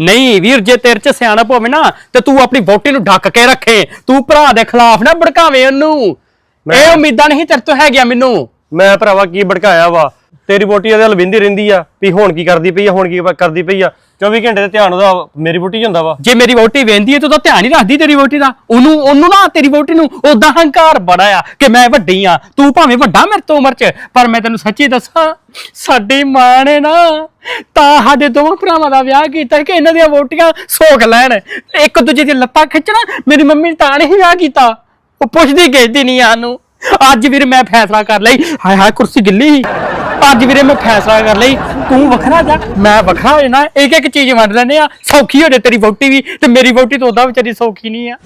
ਨਹੀਂ ਵੀਰ ਜੇ ਤੇਰੇ ਚ ਸਿਆਣਪ ਹੋਵੇ ਨਾ ਤੇ ਤੂੰ ਆਪਣੀ ਵੋਟੀ ਨੂੰ ਢੱਕ ਕੇ ਰੱਖੇ। ਤੂੰ ਭਰਾ ਦੇ ਖਿਲਾਫ ਨਾ ਭੜਕਾਵੇਂ ਉਹਨੂੰ। ਇਹ ਉਮੀਦਾਂ ਨਹੀਂ ਤੇਰੇ ਤੋਂ ਹੈਗੀਆਂ ਮੈਨੂੰ। ਮੈਂ ਭਰਾਵਾ ਕੀ ਭੜਕਾਇਆ ਵਾ? ਤੇਰੀ ਵੋਟੀ ਉਹਦੇ ਵੱਲ ਵਿੰਦੀ ਰਹਿੰਦੀ ਆ ਵੀ ਹੁਣ ਕੀ ਕਰਦੀ ਪਈ ਆ, ਹੁਣ ਕੀ ਕਰਦੀ ਪਈ ਆ? 24 ਘੰਟੇ ਤੇ ਧਿਆਨ ਉਹਦਾ ਮੇਰੀ ਵੋਟੀ 'ਚ ਹੁੰਦਾ ਵਾ। ਜੇ ਮੇਰੀ ਵੋਟੀ ਵੇਂਦੀ ਹੈ ਤੂੰ ਉਹਦਾ ਧਿਆਨ ਹੀ ਰੱਖਦੀ ਤੇਰੀ ਵੋਟੀ ਦਾ। ਉਹਨੂੰ ਉਹਨੂੰ ਨਾ ਤੇਰੀ ਵੋਟੀ ਨੂੰ ਉਦਾਂ ਹੰਕਾਰ ਬੜਾ ਆ ਕਿ ਮੈਂ ਵੱਡੀ ਆ। ਤੂੰ ਭਾਵੇਂ ਵੱਡਾ ਮੇਰੇ ਤੋਂ ਉਮਰ 'ਚ, ਪਰ ਮੈਂ ਤੈਨੂੰ ਸੱਚੀ ਦੱਸਾਂ, ਸਾਡੀ ਮਾਂ ਨੇ ਨਾ ਤਾਂ ਸਾਡੇ ਦੋਵਾਂ ਭਰਾਵਾਂ ਦਾ ਵਿਆਹ ਕੀਤਾ ਕਿ ਇਹਨਾਂ ਦੀਆਂ ਵੋਟੀਆਂ ਸੋਖ ਲੈਣ। ਇੱਕ ਦੂਜੇ ਦੀ ਲੱਤਾਂ ਖਿੱਚਣਾ, ਮੇਰੀ ਮੰਮੀ ਨੇ ਤਾਂ ਨਹੀਂ ਵਿਆਹ ਕੀਤਾ। ਉਹ ਪੁੱਛਦੀ ਕਿਸਦੀ ਨਹੀਂ ਆਨੂੰ ਅੱਜ ਵੀਰੇ ਮੈਂ ਫੈਸਲਾ ਕਰ ਲਈ। ਹਾਏ ਹਾਏ, ਕੁਰਸੀ ਗਿੱਲੀ ਸੀ। ਅੱਜ ਵੀਰੇ ਮੈਂ ਫੈਸਲਾ ਕਰ ਲਈ। ਤੂੰ ਵੱਖਰਾ ਜਾ, ਮੈਂ ਵੱਖਰਾ ਹੋ ਜਾਣਾ। ਇੱਕ ਇੱਕ ਚੀਜ਼ ਵੰਡ ਲੈਨੇ ਆ ਸੌਖੀ ਹੋ ਜਾ ਤੇਰੀ ਵਹੁਟੀ ਵੀ, ਤੇ ਮੇਰੀ ਵੋਟੀ ਤਾਂ ਉਹਦਾ ਵਿਚਾਰੀ ਸੌਖੀ ਨਹੀਂ ਆ।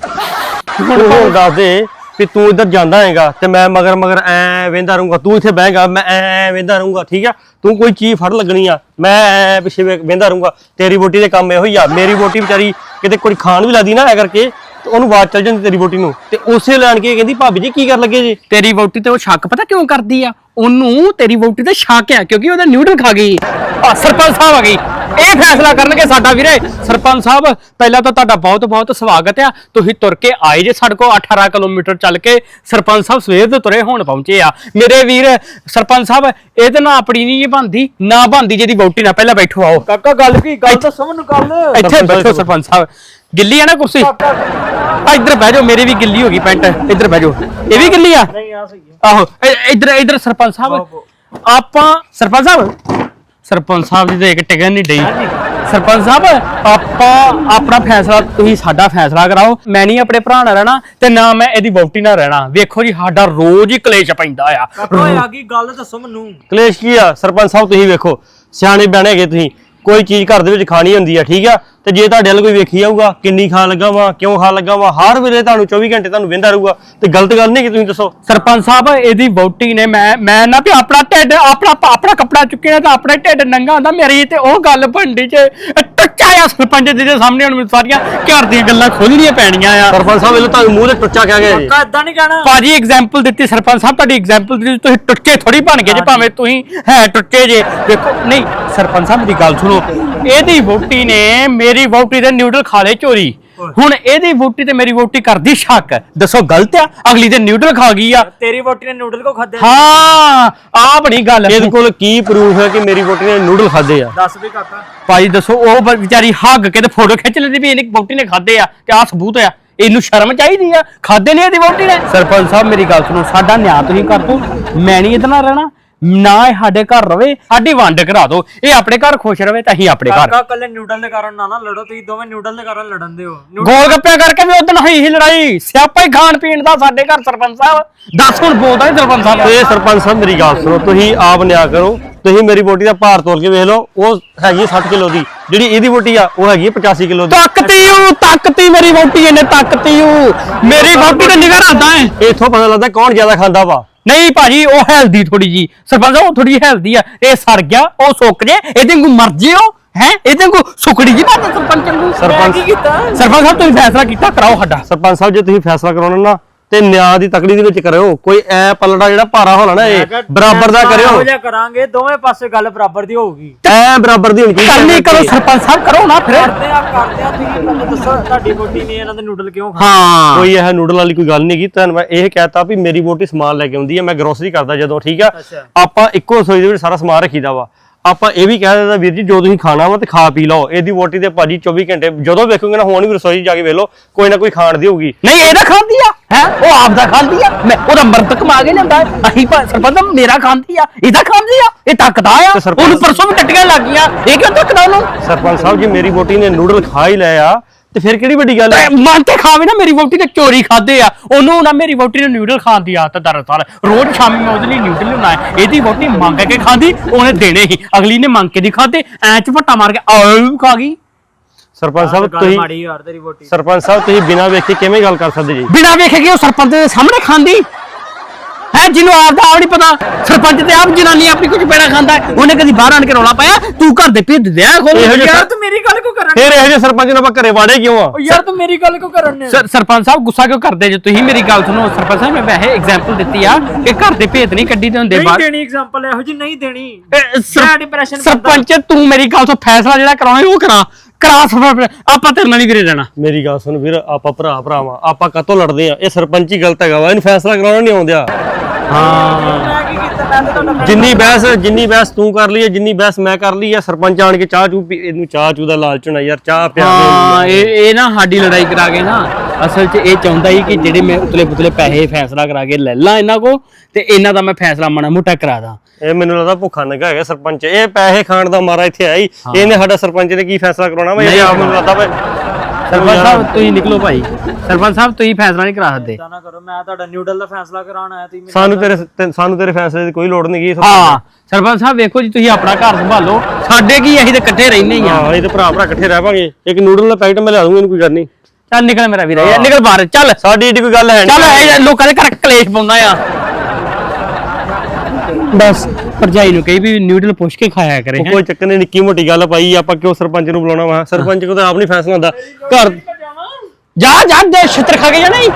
ਹੁਣ ਦੱਸ ਦੇ ਵੀ ਤੂੰ ਇੱਧਰ ਜਾਂਦਾ ਹੈਗਾ ਤੇ ਮੈਂ ਮਗਰ ਮਗਰ ਐ ਵੇਂਦਾ ਰਹੂੰਗਾ ਤੂੰ ਇੱਥੇ ਬਹਿਗਾ ਮੈਂ ਐ ਵੇਂਦਾ ਰਹੂੰਗਾ ਠੀਕ ਆ? ਤੂੰ ਕੋਈ ਚੀਜ਼ ਫੜ ਲੱਗਣੀ ਆ ਮੈਂ ਐ ਪਿੱਛੇ ਵੇਂਦਾ ਰਹੂੰਗਾ ਤੇਰੀ ਵੋਟੀ ਦੇ ਕੰਮ ਇਹੋ ਹੀ ਆ ਮੇਰੀ ਵੋਟੀ ਵਿਚਾਰੀ ਕਿਤੇ ਕੋਈ ਖਾਣ ਵੀ ਲਾਦੀ ਨਾ ਐ ਕਰਕੇ ਤੇ ਉਹਨੂੰ ਬਾਤ ਚੱਲ ਜਾਂਦੀ ਤੇਰੀ ਵੋਟੀ ਨੂੰ ਤੇ ਉਸੇ ਲੈਣ ਕੇ ਕਹਿੰਦੀ ਭਾਬੀ ਜੀ ਕੀ ਕਰ ਲੱਗੇ ਜੀ? ਤੇਰੀ ਵੋਟੀ ਤੇ ਉਹ ਸ਼ੱਕ ਪਤਾ ਕਿਉਂ ਕਰਦੀ ਆ? ਉਹਨੂੰ ਤੇਰੀ ਵੋਟੀ ਤੇ ਸ਼ੱਕ ਆ ਕਿਉਂਕਿ ਉਹਦਾ ਨਿਊਡਲ ਖਾ ਗਈ। ਆ ਸਰਪੰਚ ਸਾਹਿਬ ਆ ਗਈ। ਇਹ ਫੈਸਲਾ ਕਰਨਗੇ ਸਾਡਾ ਵੀਰੇ ਸਰਪੰਚ ਸਾਹਿਬ ਪਹਿਲਾਂ ਤਾਂ ਤੁਹਾਡਾ ਬਹੁਤ ਬਹੁਤ ਸਵਾਗਤ ਆ। ਤੁਸੀਂ ਤੁਰ ਕੇ ਆਏ ਜੇ ਸਾਡੇ ਕੋਲ 18 ਕਿਲੋਮੀਟਰ ਚੱਲ ਕੇ ਸਰਪੰਚ ਸਾਹਿਬ ਸਵੇਰ ਦੇ ਤੁਰੇ ਹੁਣ ਪਹੁੰਚੇ ਆ। ਮੇਰੇ ਵੀਰ ਸਰਪੰਚ ਸਾਹਿਬ ਇਹਦੇ ਨਾਲ ਆਪਣੀ ਨਹੀਂ ਬਣਦੀ ਨਾ ਬਣਦੀ ਜਿਹਦੀ ਵੋਟੀ ਨਾਲ ਪਹਿਲਾਂ ਬੈਠੋ ਆਓ। ਕਾਕਾ ਗੱਲ ਕੀ? ਗੱਲ ਤਾਂ ਸਮਝ ਨੂੰ ਕਰ ਲੈ ਇੱਥੇ ਬੈਠੋ। ਸਰਪੰਚ ਸਾਹਿਬ। ਗਿੱਲੀ ਆ ਨਾ ਕੁਰਸੀ? ਆ ਇੱਧਰ ਬਹਿ ਜਾਓ ਮੇਰੀ ਵੀ ਗਿੱਲੀ ਹੋ ਗਈ ਪੈਂਟ। ਇੱਧਰ ਬਹਿ ਜਾਓ। ਇਹ ਵੀ ਗਿੱਲੀ ਆ? ਨਹੀਂ ਆ ਸਹੀ ਆਹੋ ਇੱਧਰ ਇੱਧਰ ਸਰਪੰਚ ਸਾਹਿਬ। ਆਪਾਂ ਸਰਪੰਚ ਸਾਹਿਬ ਸਰਪੰਚ ਸਾਹਿਬ ਦੀ ਤਾਂ ਇੱਕ ਟਿਕਣ ਨਹੀਂ ਡਈ। ਸਰਪੰਚ ਸਾਹਿਬ ਆਪਾਂ ਆਪਣਾ ਫੈਸਲਾ ਤੁਸੀਂ ਸਾਡਾ ਫੈਸਲਾ ਕਰਾਓ। ਮੈਂ ਨਹੀਂ ਆਪਣੇ ਭਰਾ ਨਾਲ ਰਹਿਣਾ ਤੇ ਨਾ ਮੈਂ ਇਹਦੀ ਵਹੁਟੀ ਨਾਲ ਰਹਿਣਾ। ਵੇਖੋ ਜੀ ਸਾਡਾ ਰੋਜ਼ ਹੀ ਕਲੇਸ਼ ਪੈਂਦਾ ਆ। ਕਾਕਾ ਆ ਗਈ ਗੱਲ ਦੱਸੋ ਮੈਨੂੰ। ਕਲੇਸ਼ ਕੀ ਆ? ਸਰਪੰਚ ਸਾਹਿਬ ਤੁਸੀਂ ਵੇਖੋ ਸਿਆਣੇ ਬਿਆਣੇ ਹੈਗੇ ਤੁਸੀਂ। ਕੋਈ ਚੀਜ਼ ਘਰ ਦੇ ਵਿੱਚ ਖਾਣੀ ਹੁੰਦੀ ਆ ਠੀਕ ਆ? ਤੇ ਜੇ ਤੁਹਾਡੇ ਵੱਲ ਕੋਈ ਵੇਖੀ ਜਾਊਗਾ ਕਿੰਨੀ ਖਾਣ ਲੱਗਾ ਵਾ ਕਿਉਂ ਖਾਣ ਲੱਗਾ ਵਾ ਹਰ ਵੇਲੇ ਤੁਹਾਨੂੰ 24 ਘੰਟੇ ਤੁਹਾਨੂੰ ਵੇਂਦਾ ਰਹੂਗਾ। ਤੇ ਗਲਤ ਗੱਲ ਨਹੀਂ ਕਿ ਤੁਸੀਂ ਦੱਸੋ? ਸਰਪੰਚ ਸਾਹਿਬ ਇਹਦੀ ਵਹੁਟੀ ਨੇ ਮੈਂ ਮੈਂ ਨਾ ਵੀ ਆਪਣਾ ਢਿੱਡ ਆਪਣਾ ਆਪਣਾ ਕੱਪੜਾ ਚੁੱਕਿਆ ਤਾਂ ਆਪਣੇ ਢਿੱਡ ਨੰਗਾ ਹੁੰਦਾ ਮੇਰੀ ਤੇ ਉਹ ਗੱਲ ਭੰਡੀ ਚ ਟੱਚਾ ਆ ਸਰਪੰਚ ਜੀ ਦੇ ਸਾਹਮਣੇ ਹੁਣ ਮੈਨੂੰ ਸਾਰੀਆਂ ਘਰ ਦੀਆਂ ਗੱਲਾਂ ਖੋਲਣੀਆਂ ਪੈਣੀਆਂ ਆ। ਸਰਪੰਚ ਸਾਹਿਬ ਵੇਲੇ ਤੁਹਾਨੂੰ ਮੂੰਹ ਤੇ ਟੁੱਚਾ ਕਹਿ ਗਿਆ ਜੀ। ਇਦਾਂ ਨਹੀਂ ਕਹਿਣਾ। ਭਾਜੀ ਐਗਜ਼ਾਮਪਲ ਦਿੱਤੀ ਸਰਪੰਚ ਸਾਹਿਬ ਤੁਹਾਡੀ ਐਗਜ਼ਾਮਪਲ ਦਿੱਤੀ ਤੁਸੀਂ ਟੁੱਟੇ ਥੋੜੀ ਬਣ ਗਏ ਜੇ ਭਾਵੇਂ ਤੁਸੀਂ ਹੈ ਟੁੱਟੇ ਜੇ। ਦੇਖੋ ਨਹੀਂ ਸਰਪੰਚ ਸਾਹਿਬ ਦੀ ਗੱਲ ਸੁਣੋ ਇਹਦੀ ਵੋਟੀ ਨੇ ਮੇਰੀ ਵੋਟੀ ਦੇ ਨਿਊਡਲ ਖਾ ਲਏ ਚੋਰੀ। ਹੁਣ ਇਹਦੀ ਵੋਟੀ ਤੇ ਮੇਰੀ ਵੋਟੀ ਕਰਦੀ ਸ਼ੱਕ। ਦੱਸੋ ਗਲਤ ਆ? ਅਗਲੀ ਦੇ ਨਿਊਡਲ ਖਾ ਗਈ ਆ। ਤੇਰੀ ਵੋਟੀ ਨੇ ਨੂਡਲ ਕੋ ਖਾਦੇ ਹਾਂ ਆ ਬਣੀ ਗੱਲ ਇਹਦੇ ਕੋਲ ਕੀ ਪ੍ਰੂਫ ਹੈ ਕਿ ਮੇਰੀ ਵੋਟੀ ਨੇ ਨੂਡਲ ਖਾਦੇ ਆ? ਦੱਸ ਵੀ ਕਾਕਾ। ਭਾਜੀ ਦੱਸੋ ਉਹ ਵਿਚਾਰੀ ਹੱਗ ਕੇ ਤੇ ਫੋਟੋ ਖਿੱਚ ਲੈਂਦੀ ਵੀ ਇਹਨੇ ਵੋਟੀ ਨੇ ਖਾਦੇ ਆ ਤੇ ਆ ਸਬੂਤ ਆ। ਇਹਨੂੰ ਸ਼ਰਮ ਚਾਹੀਦੀ ਆ? ਖਾਦੇ ਨਹੀਂ ਇਹਦੀ ਵੋਟੀ ਨੇ? ਸਰਪੰਚ ਸਾਹਿਬ ਮੇਰੀ ਗੱਲ ਸੁਣੋ ਸਾਡਾ ਨਿਆਂ ਤੁਸੀਂ ਕਰ ਦੋ। ਮੈਂ ਨਹੀਂ ਇਹਦੇ ਨਾਲ ਰਹਿਣਾ। ਨਾ ਇਹ ਸਾਡੇ ਘਰ ਰਵੇ ਸਾਡੀ ਵੰਡ ਕਰਾ ਦਿਓ। ਇਹ ਆਪਣੇ ਘਰ ਖੁਸ਼ ਰਵੇ ਤਾਂ ਅਸੀਂ ਆਪਣੇ ਘਰ। ਕਾਕਾ ਕੱਲੇ ਨੂਡਲ ਦੇ ਕਾਰਨ ਨਾ ਨਾ ਲੜੋ ਤੁਸੀਂ ਦੋਵੇਂ ਨੂਡਲ ਦੇ ਕਾਰਨ ਲੜਨ ਦੇ ਹੋ ਗੋਲ ਗੱਪਿਆਂ ਕਰਕੇ ਵੀ ਉਦੋਂ ਹੋਈ ਸੀ ਲੜਾਈ। ਸਿਆਪਾ ਹੀ ਖਾਣ ਪੀਣ ਦਾ ਸਾਡੇ ਘਰ ਸਰਪੰਚ ਸਾਹਿਬ। ਦੱਸ ਹੁਣ ਬੋਲਦਾ ਨੀ ਸਰਪੰਚ ਸਾਹਿਬ। ਤੇ ਸਰਪੰਚ ਸਾਹਿਬ ਮੇਰੀ ਗੱਲ ਸੁਣੋ ਤੁਸੀਂ ਆਪ ਨਿਆ ਕਰੋ। ਤੁਸੀਂ ਮੇਰੀ ਵੋਟੀ ਦਾ ਭਾਰ ਤੋਲ ਕੇ ਵੇਖ ਲਓ ਉਹ ਹੈਗੀ ਹੈ 60 ਕਿਲੋ ਦੀ। ਜਿਹੜੀ ਇਹਦੀ ਵੋਟੀ ਆ ਉਹ ਹੈਗੀ ਹੈ 85 ਕਿਲੋ ਦੀ। ਤੱਕਤੀ ਉਹ ਤੱਕਤੀ ਮੇਰੀ ਵੋਟੀ ਇਹਨੇ ਤੱਕਤੀ ਉਹ ਮੇਰੀ ਵੋਟੀ ਤੇ ਨਿਗਰ ਆਉਂਦਾ ਹੈ। ਇੱਥੋਂ ਪਤਾ ਲੱਗਦਾ ਕੌਣ ਜ਼ਿਆਦਾ ਖਾਂਦਾ ਵਾ। ਨਹੀਂ ਭਾਜੀ ਉਹ ਹੈਲਦੀ ਥੋੜੀ ਜੀ ਸਰਪੰਚ ਸਾਹਿਬ ਉਹ ਥੋੜੀ ਹੈਲਦੀ ਆ। ਇਹ ਸੜ ਗਿਆ ਉਹ ਸੁੱਕ ਜੇ। ਇਹਦੇ ਨੂੰ ਮਰ ਜਿਓ ਹੈ? ਇਹਦੇ ਨੂੰ ਸੁਕੜੀ ਜੀ ਬਾਤ ਸਰਪੰਚ ਨੂੰ ਸਰਪੰਚ ਕੀ ਕੀਤਾ? ਸਰਪੰਚ ਸਾਹਿਬ ਤੁਸੀਂ ਫੈਸਲਾ ਕੀਤਾ ਕਰਾਓ ਸਾਡਾ। ਸਰਪੰਚ ਸਾਹਿਬ ਜੇ ਤੁਸੀਂ ਫੈਸਲਾ ਕਰਾਉਣਾ ਨਾ ਤੇ ਨਿਆਂ ਦੀ ਤਕੜੀ ਦੇ ਵਿੱਚ ਕਰਿਓ। ਕੋਈ ਐ ਪਲੜਾ ਜਿਹੜਾ ਭਾਰਾ ਹੋਣਾ ਨਾ ਇਹ ਬਰਾਬਰ ਦਾ ਇਹੋ ਕਰਿਓ। ਜਿਹਾ ਕਰਾਂਗੇ ਦੋਵੇਂ ਪਾਸੇ ਗੱਲ ਬਰਾਬਰ ਦੀ ਹੋਊਗੀ। ਐ ਬਰਾਬਰ ਦੀ ਹੋਣੀ ਚਾਹੀਦੀ ਕਰਨੀ ਕਰੋ ਸਰਪੰਚ ਸਾਹਿਬ ਕਰੋ ਨਾ ਫਿਰ। ਕਰਦੇ ਆ ਕਰਦੇ ਆ ਤੁਸੀਂ ਮੈਨੂੰ ਦੱਸੋ ਤੁਹਾਡੀ ਵੋਟੀ ਨੇ ਇਹਨਾਂ ਦੇ ਨੂਡਲ ਕਿਉਂ ਖਾਣੇ? ਹਾਂ। ਕੋਈ ਇਹ ਨੂਡਲ ਵਾਲੀ ਕੋਈ ਗੱਲ ਨਹੀਂ ਕੀ ਤੁਹਾਨੂੰ ਮੈਂ ਇਹ ਕਹਿਤਾ ਵੀ ਮੇਰੀ ਵੋਟੀ ਸਮਾਨ ਲੈ ਕੇ ਆਉਂਦੀ ਹੈ ਮੈਂ ਗਰੋਸਰੀ ਕਰਦਾ ਜਦੋਂ ਠੀਕ ਆ। ਆਪਾਂ ਇੱਕੋ ਰਸੋਈ ਦੇ ਵਿੱਚ ਸਾਰਾ ਸਮਾਨ ਰੱਖੀਦਾ ਵਾ। ਆਪਾਂ ਇਹ ਵੀ ਕਹਿ ਦਿੰਦਾ ਵੀਰ ਜੀ ਜੋ ਤੁਸੀਂ ਖਾਣਾ ਵਾ ਤੇ ਖਾ ਪੀ ਲਓ। ਇਹਦੀ ਵੋਟੀ ਤੇ ਭਾਜੀ 24 ਘੰਟੇ ਜਦੋਂ ਵੇਖੋਗੇ ਨਾ ਹੁਣ ਵੀ ਰਸੋਈ ਜਾ ਕੇ ਵੇਖ ਲਓ ਕੋਈ ਨਾ ਕੋਈ ਖਾਣ ਦੀ ਹੋਊਗੀ। ਨਹੀਂ ਇਹਦਾ ਖਾਂਦੀ ਆ ਹੈ? ਉਹ ਆਪ ਦਾ ਖਾਂਦੀ ਆ। ਮੈਂ ਉਹਦਾ ਮਰਦ ਕਮਾ ਕੇ ਲਿਆਂਦਾ। ਅਸੀਂ ਭਾ- ਸਰਪੰਚ ਮੇਰਾ ਖਾਂਦੀ ਆ। ਇਹਦਾ ਖਾਂਦੀ ਆ ਇਹ ਤੱਕਦਾ ਆ। ਉਹਨੂੰ ਪਰਸੋਂ ਵੀ ਟੱਟੀਆਂ ਲੱਗ ਗਈਆਂ। ਇਹ ਕਿਉਂ ਤੱਕਦਾ ਉਹਨੂੰ? ਸਰਪੰਚ ਸਾਹਿਬ ਜੀ ਮੇਰੀ ਵੋਟੀ ਨੇ ਨੂਡਲ ਖਾ ਹੀ ਲਿਆ। ਤੇ ਫਿਰ ਕਿਹੜੀ ਵੱਡੀ ਗੱਲ ਹੈ ਮਨ ਤੇ ਖਾਵੇ ਨਾ ਮੇਰੀ ਵੋਟੀ ਤੇ ਚੋਰੀ ਖਾਦੇ ਆ। ਉਹਨੂੰ ਨਾ ਮੇਰੀ ਵੋਟੀ ਨੂੰ ਨਿਊਡਲ ਖਾਣ ਦੀ ਆਦਤ ਦਰਅਸਲ। ਰੋਜ਼ ਸ਼ਾਮੀ ਮੈਂ ਉਹਦੇ ਲਈ ਨਿਊਡਲ ਲਿਆਉਣਾ ਹੈ। ਇਹਦੀ ਵੋਟੀ ਮੰਗ ਕੇ ਖਾਂਦੀ ਉਹਨੇ ਦੇਣੇ ਹੀ। ਅਗਲੀ ਨੇ ਮੰਗ ਕੇ ਦੀ ਖਾਦੇ ਐ ਝਪਟਾ ਮਾਰ ਕੇ ਆਉ ਖਾ ਗਈ। ਸਰਪੰਚ ਸਾਹਿਬ ਤੁਸੀਂ ਮਾੜੀ ਯਾਰ ਤੇਰੀ ਵੋਟੀ ਸਰਪੰਚ ਸਾਹਿਬ ਤੁਸੀਂ ਬਿਨਾਂ ਵੇਖੇ ਕਿਵੇਂ ਗੱਲ ਕਰ ਸਕਦੇ ਜੀ? ਬਿਨਾ ਵੇਖੇ ਕਿ ਉਹ ਸਰਪੰਚ ਦੇ ਸਾਹਮਣੇ ਖਾਂਦੀ? ਹੈ ਜਿਹਨੂੰ ਆਪ ਦਾ ਆਪ ਨਹੀਂ ਪਤਾ। ਸਰਪੰਚ ਤੇ ਆਪ ਜਨਾਨੀ ਆਪਣੀ ਕੁਝ ਪੈਣਾ ਖਾਂਦਾ ਹੈ। ਉਹਨੇ ਕਦੀ ਬਾਹਰ ਆਣ ਕੇ ਰੌਲਾ ਪਾਇਆ? ਤੂੰ ਘਰ ਦੇ ਭੇਦ ਦਿਆ ਖੋਲ ਇਹੋ ਜਿਹੇ ਯਾਰ। ਤੂੰ ਮੇਰੀ ਗੱਲ ਕਿਉਂ ਕਰਨ ਫਿਰ ਇਹੋ ਜਿਹੇ ਸਰਪੰਚ ਨੂੰ ਆਪਾਂ ਘਰੇ ਵਾੜੇ ਕਿਉਂ ਆ? ਯਾਰ ਤੂੰ ਮੇਰੀ ਗੱਲ ਕਿਉਂ ਕਰਨ ਨੇ ਸਰ ਸਰਪੰਚ ਸਾਹਿਬ ਗੁੱਸਾ ਕਿਉਂ ਕਰਦੇ ਜੇ? ਤੁਸੀਂ ਮੇਰੀ ਗੱਲ ਸੁਣੋ। ਸਰਪੰਚ ਸਾਹਿਬ ਮੈਂ ਵੈਸੇ ਐਗਜ਼ਾਮਪਲ ਦਿੱਤੀ ਆ ਕਿ ਘਰ ਦੇ ਭੇਦ ਨਹੀਂ ਕੱਢੀ ਦੇ ਹੁੰਦੇ ਨਹੀਂ ਬਾਹਰ। ਦੇਣੀ ਐਗਜ਼ਾਮਪਲ ਇਹੋ ਜੀ ਨਹੀਂ ਦੇਣੀ। ਇਹ ਸਰ- ਮੈਂ depression ਸਰਪੰਚ ਤੂੰ ਮੇਰੀ ਗੱਲ ਤੋਂ ਫੈਸਲਾ ਜਿਹੜਾ ਕਰਾਉਣਾ ਉਹ ਕਰਾ। ਕਰਾ ਸਫਰ ਆਪਾਂ ਤੇਰੇ ਨਾਲ ਨਹੀਂ ਵੀਰੇ ਰਹਿਣਾ। ਮੇਰੀ ਗੱਲ ਸੁਣ ਵੀਰ ਆਪਾਂ ਭਰਾ ਭਰਾਵਾਂ। ਆਪਾਂ ਕਾਤੋਂ ਲੜਦੇ ਆ? ਇਹ ਸਰਪੰਚ ਹੀ ਗਲਤ ਹੈਗਾ ਵਾ। ਇਹਨੂੰ ਫੈਸਲਾ ਕਰਾਉਣਾ ਨਹੀਂ ਆਉਂਦਿਆ। ਹਾਂ। ਮੈਂ ਕੀ ਕੀਤਾ ਮੈਂ ਤਾਂ ਤੁਹਾਡਾ ਜਿੰਨੀ ਬਹਿਸ ਜਿੰਨੀ ਬਹਿਸ ਤੂੰ ਕਰ ਲਈ ਹੈ ਜਿੰਨੀ ਬਹਿਸ ਮੈਂ ਕਰ ਲਈ ਹੈ ਸਰਪੰਚ ਆਣ ਕੇ ਚਾਹ ਚੂ ਪੀ ਇਹਨੂੰ ਚਾਹ ਚੂ ਦਾ ਲਾਲਚ ਹੋਣਾ ਯਾਰ ਚਾਹ ਪਿਆ ਦੇ। ਹਾਂ ਇਹ ਇਹ ਨਾ ਸਾਡੀ ਲੜਾਈ ਕਰਾ ਕੇ ਨਾ ਅਸਲ 'ਚ ਇਹ ਚਾਹੁੰਦਾ ਸੀ ਕਿ ਜਿਹੜੇ ਮੈਂ ਉਤਲੇ ਪੁਤਲੇ ਪੈਸੇ ਫੈਸਲਾ ਕਰਾ ਕੇ ਲੈ ਲਾਂ ਇਹਨਾਂ ਕੋ ਤੇ ਇਹਨਾਂ ਦਾ ਮੈਂ ਫੈਸਲਾ ਮਾੜਾ ਮੋਟਾ ਕਰਾ ਦਾਂ। ਇਹ ਮੈਨੂੰ ਲੱਗਦਾ ਭੁੱਖਾ ਨੰਗਾ ਹੈਗਾ ਸਰਪੰਚ। ਇਹ ਪੈਸੇ ਖਾਣ ਦਾ ਮਾਰਾ ਇੱਥੇ ਹੀ। ਇਹਨੇ ਸਾਡਾ ਸਰਪੰਚ ਨੇ ਕੀ ਫੈਸਲਾ ਕਰਾਉਣਾ ਵਾ? ਇਹ ਆਪ ਮੈਨੂੰ ਲੱਗਦਾ ਵਾ। ਸਰਪੰਚ ਸਾਹਿਬ ਤੁਸੀਂ ਨਿਕਲੋ ਭਾਈ। ਸਰਪੰਚ ਸਾਹਿਬ ਤੁਸੀਂ ਫੈਸਲਾ ਨਹੀਂ ਕਰਾ ਸਕਦੇ। ਨਾ ਕਰੋ ਮੈਂ ਤੁਹਾਡਾ ਨਿਊਡਲ ਦਾ ਫੈਸਲਾ ਕਰਾਉਣ ਆਇਆ ਤੁਸੀਂ ਮੈਨੂੰ- ਸਾਨੂੰ ਤੇਰੇ ਤੇ- ਸਾਨੂੰ ਤੇਰੇ ਫੈਸਲੇ ਦੀ ਕੋਈ ਲੋੜ ਨਹੀਂ ਗਈ ਹਾਂ ਸਰਪੰਚ ਸਾਹਿਬ ਵੇਖੋ ਜੀ ਤੁਸੀਂ ਆਪਣਾ ਘਰ ਸੰਭਾਲੋ। ਸਾਡੇ ਕੀ ਅਸੀਂ ਤੇ ਇਕੱਠੇ ਰਹਿੰਦੇ ਹੀ ਆ। ਹਾਂ ਇਹ ਤੇ ਭਰਾ ਭਰਾ ਇਕੱਠੇ ਰਹਿ ਪਾਂਗੇ। ਇੱਕ ਨੂਡਲ ਦਾ ਪੈਕਟ ਮੈਂ ਲਿਆ ਦੂੰਗਾ ਇਹਨੂੰ ਕੋਈ ਗੱਲ ਨਹੀਂ। ਚੱਲ ਨਿਕਲ ਮੇਰਾ ਵੀਰ ਯਾਰ ਨਿਕਲ ਬਾਹਰ ਚੱਲ। ਸਾਡੀ ਏਡੀ ਕੋਈ ਗੱਲ ਹੈ ਚੱਲ ਨਹੀਂ ਇਹ ਲੋਕਾਂ ਦੇ ਘਰ ਕਲੇਸ਼ ਪਾਉਂਦਾ ਆ। ਬਸ ਭਰਜਾਈ ਨੂੰ ਕਹੀ ਵੀ ਨਿਊਡਲ ਪੁੱਛ ਕੇ ਖਾਇਆ ਕਰੇ ਹੈਂ। ਕੋਈ ਚੱਕਰ ਨਹੀਂ ਨਿੱਕੀ ਮੋਟੀ ਗੱਲ ਪਾਈ ਆਪਾਂ ਕਿਉਂ ਸਰਪੰਚ ਨੂੰ ਬੁਲਾਉਣਾ ਵਾ ਸਰਪੰਚ ਕੋਲ ਤਾਂ ਆਪ ਨਹੀਂ ਫੈਸਲਾ ਹੁੰਦਾ ਘਰ ਜਾ ਜਾ ਦੇ ਛਿੱਤਰ ਖਾ ਕੇ ਜਾਣਾ ਈ।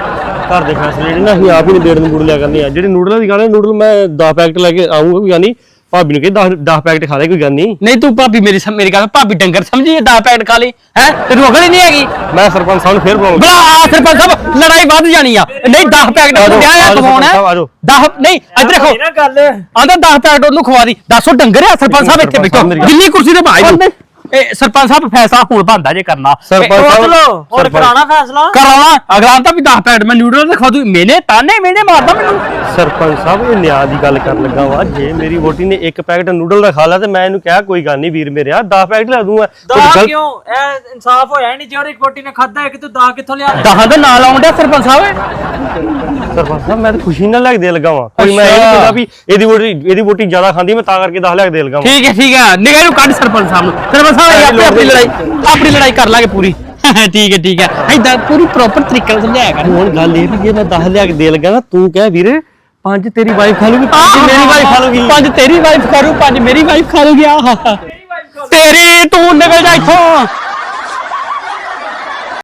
ਘਰ ਦੇ ਫੈਸਲੇ ਜਿਹੜੇ ਨਾ ਅਸੀਂ ਆਪ ਹੀ ਨਿਬੇੜਨ ਮੂਡ ਲਿਆ ਕਰਨੀ ਆ ਜਿਹੜੇ ਨੂਡਲਾਂ ਦੀ ਗੱਲ ਹੈ ਨੂਡਲ ਮੈਂ 10 ਪੈਕਟ ਲੈ ਕੇ ਆਉਂਗਾ ਕੋਈ ਗੱਲ ਨਹੀਂ ਭਾਬੀ ਨੂੰ ਕਹੀ 10 10 ਪੈਕਟ ਖਾ ਲੈ ਕੋਈ ਗੱਲ ਨਹੀਂ। ਨਹੀਂ ਤੂੰ ਭਾਬੀ ਮੇਰੀ ਸਮ- ਮੇਰੀ ਗੱਲ ਭਾਬੀ ਡੰਗਰ ਸਮਝੀ ਦਾ ਪੈਕਟ ਖਾ ਲਈ ਹੈ? ਤੈਨੂੰ ਅਕਲ ਹੀ ਨਹੀਂ ਹੈਗੀ? ਮੈਂ ਸਰਪੰਚ ਸਾਹਿਬ ਨੂੰ ਫੇਰ ਬੁਲਾਉਂਗਾ ਬਲਾ ਆ ਸਰਪੰਚ ਸਾਹਿਬ ਲੜਾਈ ਵੱਧ ਜਾਣੀ ਆ। ਨਹੀਂ 10 ਪੈਕਟ ਆਜੋ, ਵਿਆਹ ਆ ਆਜੋ ਖਵਾਉਣਾ ਸਰਪੰਚ ਸਾਹਿਬ, ਆਜੋ। 10 ਨਹੀਂ ਇੱਧਰ ਦੇਖੋ। ਨਾ ਗੱਲ। ਆਂਦਾ 10 ਪੈਕਟ ਉਹਨੂੰ ਖਵਾ ਦੀ। ਦੱਸੋ ਡੰਗਰ ਆ ਸਰਪੰਚ ਸਾਹਿਬ ਇੱਥੇ ਬੈਠੋ। ਮੇਰੀ- ਜਿੰਨੀ ਕੁਰਸੀ ਤੇ ਭਾਈ ਨੂੰ। ਇਹ ਸਰਪੰਚ ਸਾਹਿਬ ਫੈਸਲਾ ਹੁਣ ਬੰਦਾ ਜੇ ਕਰਨਾ। ਸਰਪੰਚ ਸਾਹਿਬ- ਚਲੋ ਹੋਰ ਸਰਪੰਚ- ਕਰਾਉਣਾ ਫੈਸਲਾ? ਕਰਾਉਣਾ ਅਗਲਾ ਤਾਂ ਵੀ 10 ਪੈਕਟ ਮੈਂ ਨਿਊਡਲ ਤੇ ਖਵਾ ਦੂ। ਮੈਨੇ ਤਾਨੇ ਮੈਨੇ ਮਾਰਦਾ ਮੈਨੂੰ। ਸਰਪੰਚ ਸਾਹਿਬ ਇਹ ਨਿਆਂ ਦੀ ਗੱਲ ਕਰਨ ਲੱਗਾ ਵਾ। ਜੇ ਮੇਰੀ ਵੋਟੀ ਨੇ ਇੱਕ ਪੈਕਟ ਨੂਡਲ ਦਾ ਖਾ ਲਿਆ ਤੇ ਮੈਂ ਇਹਨੂੰ ਕਿਹਾ ਕੋਈ ਗੱਲ ਨਹੀਂ ਵੀਰ ਮੇਰਿਆ 10 ਪੈਕਟ ਲੈ ਦੂੰਗਾ ਦਾ ਕੋਈ ਗਲਤ- ਕਿਉਂ? ਇਹ ਇਨਸਾਫ ਹੋਇਆ ਹੀ ਨਹੀਂ ਜਿਹੜੀ ਕੋਟੀ ਨੇ ਖਾਦਾ ਇੱਕ ਤੂੰ ਦਾ ਕਿੱਥੋਂ ਲਿਆ ਦਹਾਂ ਦੇ ਨਾਲ ਆਉਂਦਾ ਸਰਪੰਚ ਸਾਹਿਬ ਸਰਪੰਚ ਸਾਹਿਬ ਮੈਂ ਤਾਂ ਖੁਸ਼ੀ ਨਾਲ ਲੈ ਕੇ ਦੇ ਲਗਾ ਵਾਂ ਕੋਈ ਮੈਂ ਇਹ ਨਹੀਂ। ਕਹਿੰਦਾ ਵੀ ਇਹਦੀ ਵੋਟੀ ਇਹਦੀ ਵੋਟੀ ਜ਼ਿਆਦਾ ਖਾਂਦੀ ਮੈਂ ਤਾਂ ਕਰਕੇ 10 ਲੈ ਕੇ ਦੇ ਲਗਾ ਵਾਂ ਠੀਕ ਹੈ ਠੀਕ ਹੈ। ਨਿਗਾਹ ਨੂੰ ਕੱਢ ਸਰਪੰਚ ਸਾਹਿਬ ਨੂੰ। ਸਰਪੰਚ ਸਾਹਿਬ ਆਪੇ ਆਪਣੀ ਲੜਾਈ ਆਪਣੀ ਲੜਾਈ ਕਰ ਲਾਂਗੇ ਪੂਰੀ। ਠੀਕ ਹੈ ਠੀਕ ਹੈ। ਐਦਾਂ ਪੂਰੀ ਪ੍ਰੋਪਰ ਤਰੀਕੇ ਨਾਲ ਸਮਝਾਇਆ ਕਰ। ਹੁਣ ਗੱਲ ਇਹ ਵੀ ਜੇ ਮੈਂ 10 ਲਿਆ ਕੇ ਦੇ ਲਗਾ ਨਾ ਤੂੰ ਕਹਿ ਵੀਰੇ ਪੰਜ ਤੇਰੀ ਵਾਈਫ ਖਾ ਲੂਗੀ ਪੰਜ ਮੇਰੀ ਵਾਈਫ ਖਾ ਲੂਗੀ। ਪੰਜ ਤੇਰੀ ਵਾਈਫ ਕਰੂ ਪੰਜ ਮੇਰੀ ਵਾਈਫ ਖਾ ਲੂਗੀ ਆਹ! ਤੇਰੀ ਤੂੰ ਨਿਕਲ ਜਾ ਇੱਥੋਂ।